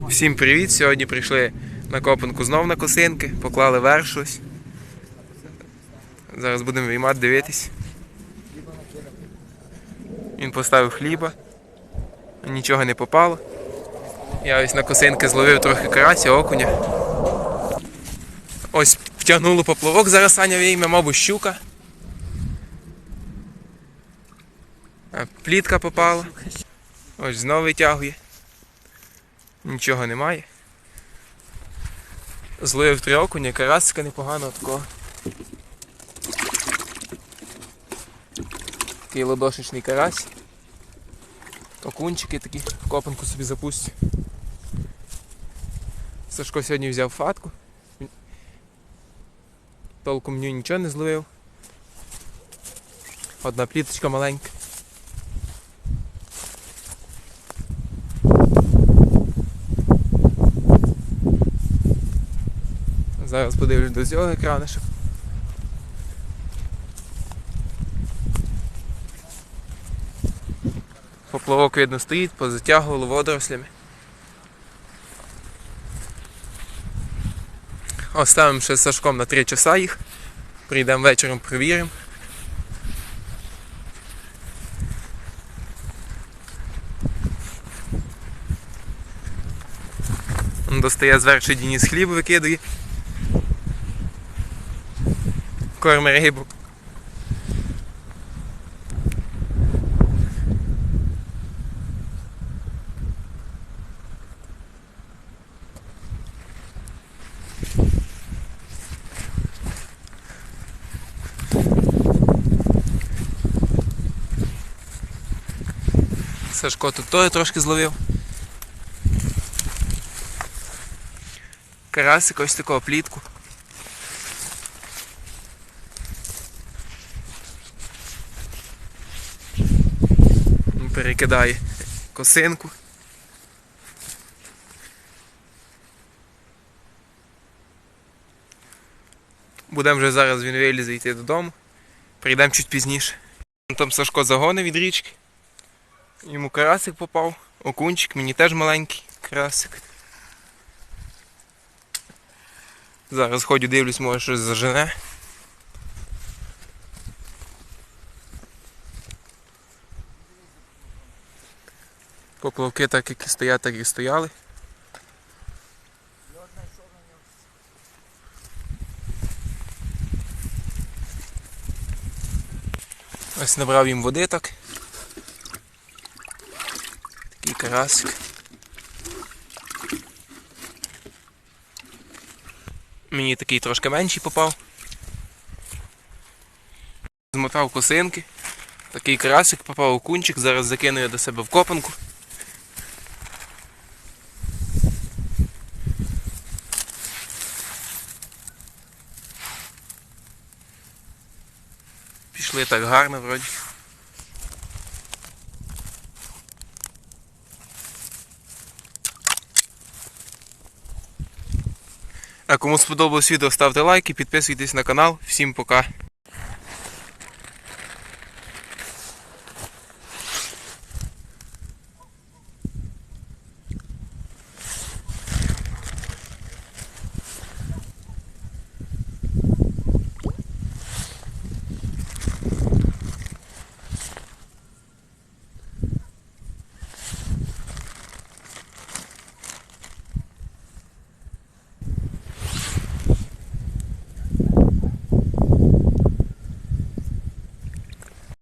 Всім привіт! Сьогодні прийшли на копанку знов на косинки, поклали верх щось. Зараз будемо виймати, дивитись. Він поставив хліба, нічого не попало. Я ось на косинки зловив трохи карася, окуня. Ось втягнуло поплавок, зараз Саня вийме, мабуть, щука. Плітка попала. Ось знову витягує. Нічого немає. Зловив три окуня, карасика непогано такого. Такий ладошечний карась. Окунчики такі копанку собі запустю. Сашко сьогодні взяв фатку. Толком ню нічого не зловив. Одна пліточка маленька. Зараз подивлюсь до цього екрану, щоб. Поплавок видно стоїть, позатягувало водорослями. Оставимо ще з Сашком на 3 часа їх. Прийдемо вечором, перевіримо. Достає зверху Дініс хліб викидає. Корми рибу. Сашко тут теж трошки зловив. Карасик ось такого плітку. Перекидає косинку. Будемо вже зараз він вилізе йти додому. Прийдемо чуть пізніше. Там Сашко загони від річки. Йому карасик попав, окунчик, мені теж маленький карасик. Зараз ходю, дивлюсь, може щось зажене. Поплавки так як і стоять, так і стояли. Ось набрав їм води так. Такий карасик. Мені такий трошки менший попав. Змотав косинки. Такий карасик попав у кунчик, зараз закину я до себе в копанку. Пішли так гарно вроді. А кому сподобалось відео, ставте лайки, підписуйтесь на канал. Всім пока.